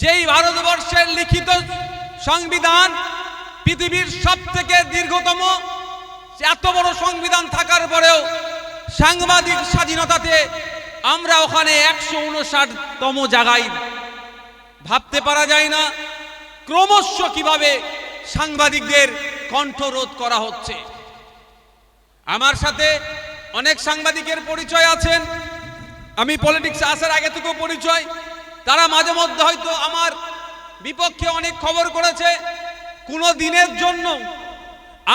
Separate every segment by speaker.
Speaker 1: যেই ভারতবর্ষের লিখিত সংবিধান পৃথিবীর সব থেকে দীর্ঘতম, এত বড় সংবিধান থাকার পরেও সাংবাদিক স্বাধীনতাতে আমরা ওখানে একশো উনষাটতম জায়গায় ভাবতে পারা যায় না ক্রমশ কীভাবে সাংবাদিকদের কণ্ঠরোধ করা হচ্ছে। আমার সাথে অনেক সাংবাদিকের পরিচয় আছেন। আমি পলিটিক্সে আসার আগে থেকেও পরিচয়। তারা মাঝে মধ্যে হয়তো আমার বিপক্ষে অনেক খবর করেছে। কোনো দিনের জন্য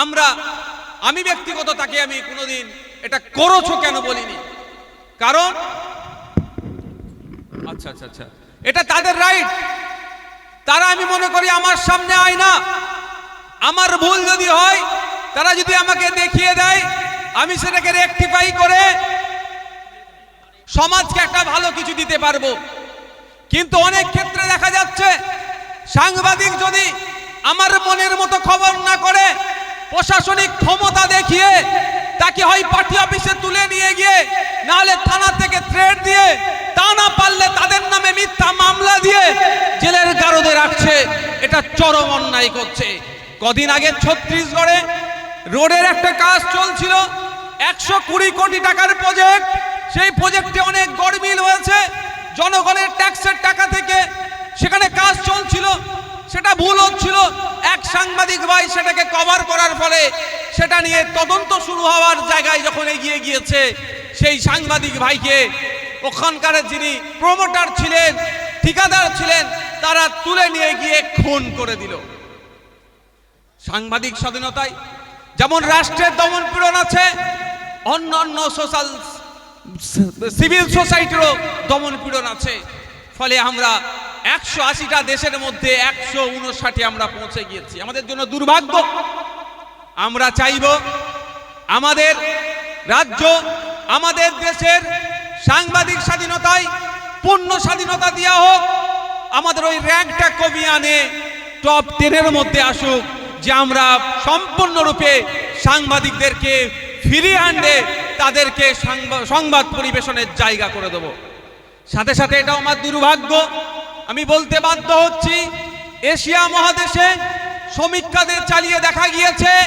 Speaker 1: আমরা, আমি ব্যক্তিগত তাকে আমি কোনোদিন এটা করছ কেন বলিনি। কারণ আচ্ছা আচ্ছা আচ্ছা এটা তাদের রাইট তারা আমি মনে করি আমার সামনে আয় না। আমার ভুল যদি হয়, তারা যদি আমাকে দেখিয়ে দেয়, আমি সেটাকে রেকটিফাই করে সমাজকে একটা ভালো কিছু দিতে পারব। কিন্তু অনেক ক্ষেত্রে দেখা যাচ্ছে, সাংবাদিক যদি আমার মনের মতো খবর না করে, প্রশাসনিক ক্ষমতা দেখিয়ে তাকে হয় পার্টি অফিসে তুলে নিয়ে গিয়ে, নাহলে থানা থেকে থ্রেড দিয়ে, তা না পারলে তাদের নামে মিথ্যা মামলা দিয়ে জেলের গারদে রাখছে। এটা চরম অন্যায় করছে। কদিন আগে ছত্তিশগড়ে রোডের একটা কাজ চলছিল, একশো কুড়ি কোটি টাকার প্রজেক্ট সেই প্রজেক্টে অনেক গড়মিল হয়েছে। জনগণের ট্যাক্সের টাকা থেকে সেখানে কাজ চলছিল, সেটা ভুল হচ্ছিল। এক সাংবাদিক ভাই সেটাকে কভার করার ফলে সেটা নিয়ে তদন্ত শুরু হওয়ার জায়গায় যখন এগিয়ে গিয়েছে, সেই সাংবাদিক ভাইকে ওখানকার যিনি প্রমোটার ছিলেন, ঠিকাদার ছিলেন, তারা তুলে নিয়ে গিয়ে খুন করে দিল। সাংবাদিক স্বাধীনতায় যেমন রাষ্ট্রের দমন পীড়ন আছে অন্য অন্য সোশ্যাল সিভিল সোসাইটিরও দমন পীড়ন আছে। ফলে আমরা একশো আশিটা দেশের মধ্যে একশো উনষাটে আমরা পৌঁছে গিয়েছি। আমাদের জন্য দুর্ভাগ্য। আমরা চাইব আমাদের রাজ্য, আমাদের দেশের সাংবাদিক স্বাধীনতায় পূর্ণ স্বাধীনতা দেওয়া হোক। আমাদের ওই র্যাঙ্কটা কমিয়ে আনে, টপ টেনের মধ্যে আসুক, যে আমরা সম্পূর্ণরূপে সাংবাদিকদেরকে ফিরিয়ে আনলে তাদেরকে সাংবা- সংবাদ পরিবেশনের জায়গা করে দেব। সাথে সাথে এটাও আমার দুর্ভাগ্য। আমি বলতে বাধ্য হচ্ছি, এশিয়া মহাদেশে সমীক্ষাদের চালিয়ে দেখা গিয়েছে,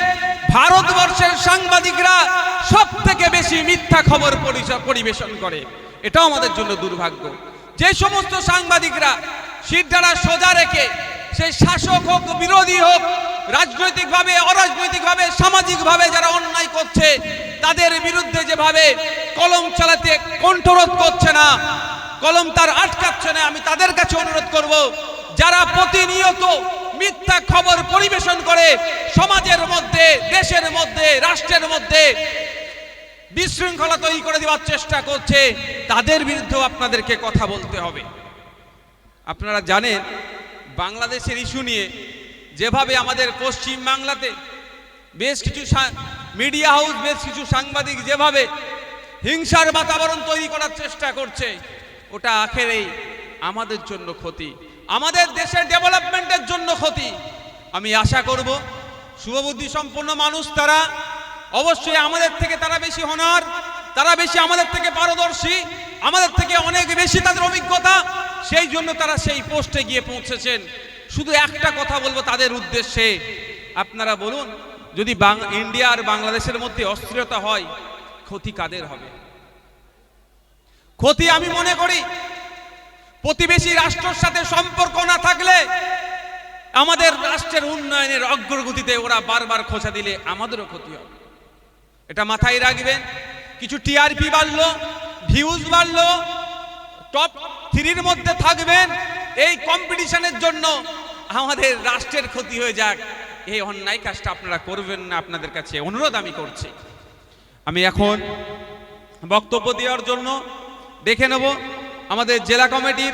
Speaker 1: ভারতবর্ষের সাংবাদিকরা সব থেকে বেশি মিথ্যা খবর পরিবেশন করে। এটাও আমাদের জন্য দুর্ভাগ্য। যে সমস্ত সাংবাদিকরা সিদ্ধারা সোজা রেখে, সেই শাসক হোক, বিরোধী হোক রাজনৈতিকভাবে, অরাজনৈতিকভাবে, সামাজিকভাবে যারা অন্যায় করছে, তাদের বিরুদ্ধে যেভাবে কলম চালাতে কণ্ঠরোধ করছে না, কলম তার আটকাচ্ছে না, আমি তাদের কাছে অনুরোধ করব, যারা প্রতিনিয়ত মিথ্যা খবর পরিবেশন করে, সমাজের মধ্যে, দেশের মধ্যে, রাষ্ট্রের মধ্যে বিশৃঙ্খলা তৈরি করে দেওয়ার চেষ্টা করছে, তাদের বিরুদ্ধেও আপনাদেরকে কথা বলতে হবে। আপনারা জানেন, বাংলাদেশের ইস্যু নিয়ে যেভাবে আমাদের পশ্চিম বাংলাতে বেশ কিছু মিডিয়া হাউস বেশ কিছু সাংবাদিক যেভাবে হিংসার বাতাবরণ তৈরি করার চেষ্টা করছে, ওটা আখেরেই আমাদের জন্য ক্ষতি, আমাদের দেশের ডেভেলপমেন্টের জন্য ক্ষতি। আমি আশা করব, শুভবুদ্ধি সম্পন্ন মানুষ তারা অবশ্যই আমাদের থেকে তারা বেশি হনার তারা বেশি আমাদের থেকে পারদর্শী, আমাদের থেকে অনেক বেশি তাদের অভিজ্ঞতা, সেই জন্য তারা সেই পোস্টে গিয়ে পৌঁছেছেন। শুধু একটা কথা বলব তাদের উদ্দেশ্যে। আপনারা বলুন, যদি ইন্ডিয়া আর বাংলাদেশের মধ্যে অস্থিরতা হয়, ক্ষতি কাদের হবে? ক্ষতি আমি মনে করি, প্রতিবেশী রাষ্ট্রের সাথে সম্পর্ক না থাকলে আমাদের রাষ্ট্রের উন্নয়নের অগ্রগতিতে ওরা বারবার খোঁচা দিলে আমাদেরও ক্ষতি হবে। এটা মাথায় রাখবেন, কিছু টিআরপি বাড়লো ভিউজ বাড়লো টপ থ্রির মধ্যে থাকবেন। এই কম্পিটিশনের জন্য আমাদের রাষ্ট্রের ক্ষতি হয়ে যাক। এই অন্যায় কাজটা আপনারা করবেন না, আপনাদের কাছে অনুরোধ আমি করছি। আমি এখন বক্তব্য দেওয়ার জন্য দেখে নেব আমাদের জেলা কমিটির